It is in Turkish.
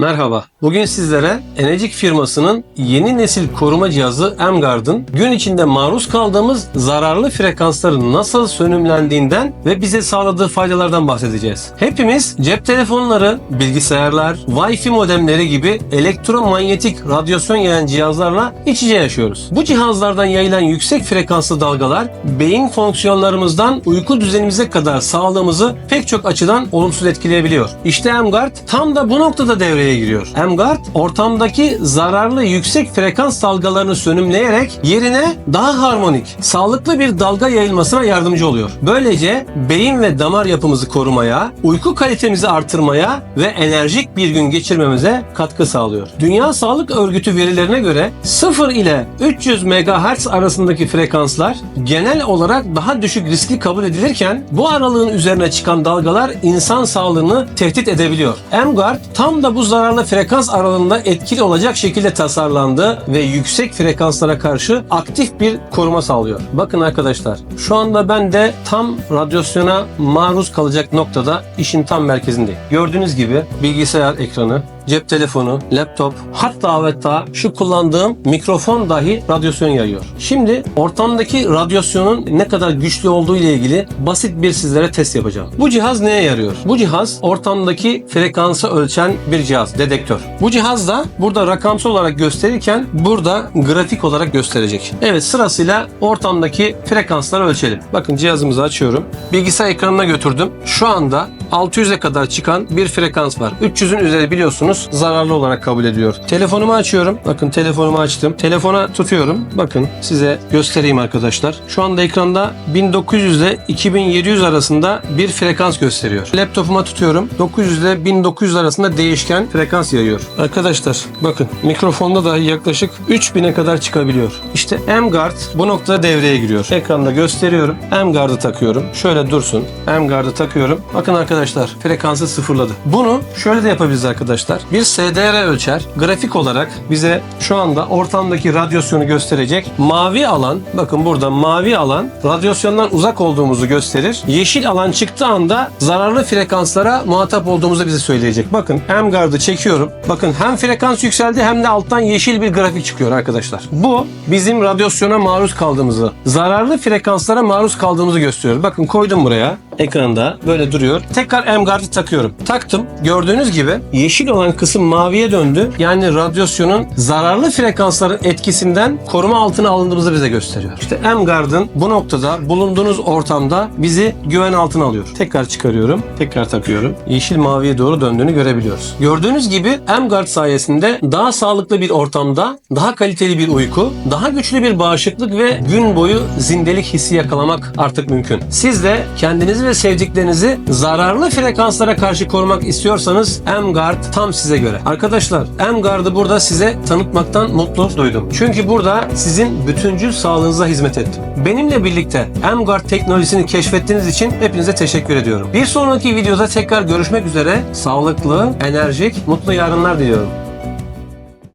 Merhaba. Bugün sizlere Enecik firmasının yeni nesil koruma cihazı M-Guard'ın gün içinde maruz kaldığımız zararlı frekansların nasıl sönümlendiğinden ve bize sağladığı faydalardan bahsedeceğiz. Hepimiz cep telefonları, bilgisayarlar, Wi-Fi modemleri gibi elektromanyetik radyasyon yayan cihazlarla iç içe yaşıyoruz. Bu cihazlardan yayılan yüksek frekanslı dalgalar beyin fonksiyonlarımızdan uyku düzenimize kadar sağlığımızı pek çok açıdan olumsuz etkileyebiliyor. İşte M-Guard tam da bu noktada devreye giriyor. M-Guard ortamdaki zararlı yüksek frekans dalgalarını sönümleyerek yerine daha harmonik, sağlıklı bir dalga yayılmasına yardımcı oluyor. Böylece beyin ve damar yapımızı korumaya, uyku kalitemizi artırmaya ve enerjik bir gün geçirmemize katkı sağlıyor. Dünya Sağlık Örgütü verilerine göre 0 ile 300 MHz arasındaki frekanslar genel olarak daha düşük riskli kabul edilirken bu aralığın üzerine çıkan dalgalar insan sağlığını tehdit edebiliyor. M-Guard tam da bu zararlı frekans aralığında etkili olacak şekilde tasarlandı ve yüksek frekanslara karşı aktif bir koruma sağlıyor. Bakın arkadaşlar şu anda ben de tam radyasyona maruz kalacak noktada işin tam merkezindeyim. Gördüğünüz gibi bilgisayar ekranı, cep telefonu, laptop, hatta ve hatta şu kullandığım mikrofon dahi radyasyon yayıyor. Şimdi ortamdaki radyasyonun ne kadar güçlü olduğu ile ilgili basit bir sizlere test yapacağım. Bu cihaz neye yarıyor? Bu cihaz ortamdaki frekansı ölçen bir cihaz, dedektör. Bu cihaz da burada rakamsal olarak gösterirken burada grafik olarak gösterecek. Evet sırasıyla ortamdaki frekansları ölçelim. Bakın cihazımızı açıyorum. Bilgisayar ekranına götürdüm. Şu anda 600'e kadar çıkan bir frekans var. 300'ün üzeri biliyorsunuz zararlı olarak kabul ediyor. Telefonumu açıyorum. Bakın telefonumu açtım. Telefona tutuyorum. Bakın size göstereyim arkadaşlar. Şu anda ekranda 1900 ile 2700 arasında bir frekans gösteriyor. Laptopuma tutuyorum. 900 ile 1900 arasında değişken frekans yayıyor. Arkadaşlar bakın mikrofonda da yaklaşık 3000'e kadar çıkabiliyor. İşte M-Guard bu noktada devreye giriyor. Ekranda gösteriyorum. M-Guard'ı takıyorum. Şöyle dursun. M-Guard'ı takıyorum. Bakın arkadaşlar frekansı sıfırladı. Bunu şöyle de yapabiliriz arkadaşlar. Bir SDR ölçer. Grafik olarak bize şu anda ortamdaki radyasyonu gösterecek. Mavi alan bakın burada mavi alan radyasyondan uzak olduğumuzu gösterir. Yeşil alan çıktığı anda zararlı frekanslara muhatap olduğumuzu bize söyleyecek. Bakın M-Guard'ı çekiyorum. Bakın hem frekans yükseldi hem de alttan yeşil bir grafik çıkıyor arkadaşlar. Bu bizim radyasyona maruz kaldığımızı, zararlı frekanslara maruz kaldığımızı gösteriyor. Bakın koydum buraya ekranda böyle duruyor. Tekrar M-Guard'ı takıyorum. Taktım. Gördüğünüz gibi yeşil olan kısım maviye döndü. Yani radyasyonun zararlı frekansların etkisinden koruma altına alındığımızı bize gösteriyor. İşte M-Guard'ın bu noktada bulunduğunuz ortamda bizi güven altına alıyor. Tekrar çıkarıyorum. Tekrar takıyorum. Yeşil maviye doğru döndüğünü görebiliyoruz. Gördüğünüz gibi M-Guard sayesinde daha sağlıklı bir ortamda daha kaliteli bir uyku, daha güçlü bir bağışıklık ve gün boyu zindelik hissi yakalamak artık mümkün. Siz de kendinizi ve sevdiklerinizi zararlı frekanslara karşı korumak istiyorsanız M-Guard tam size göre. Arkadaşlar M-Guard'ı burada size tanıtmaktan mutlu duydum. Çünkü burada sizin bütüncül sağlığınıza hizmet ettim. Benimle birlikte M-Guard teknolojisini keşfettiğiniz için hepinize teşekkür ediyorum. Bir sonraki videoda tekrar görüşmek üzere. Sağlıklı, enerjik, mutlu yarınlar diliyorum.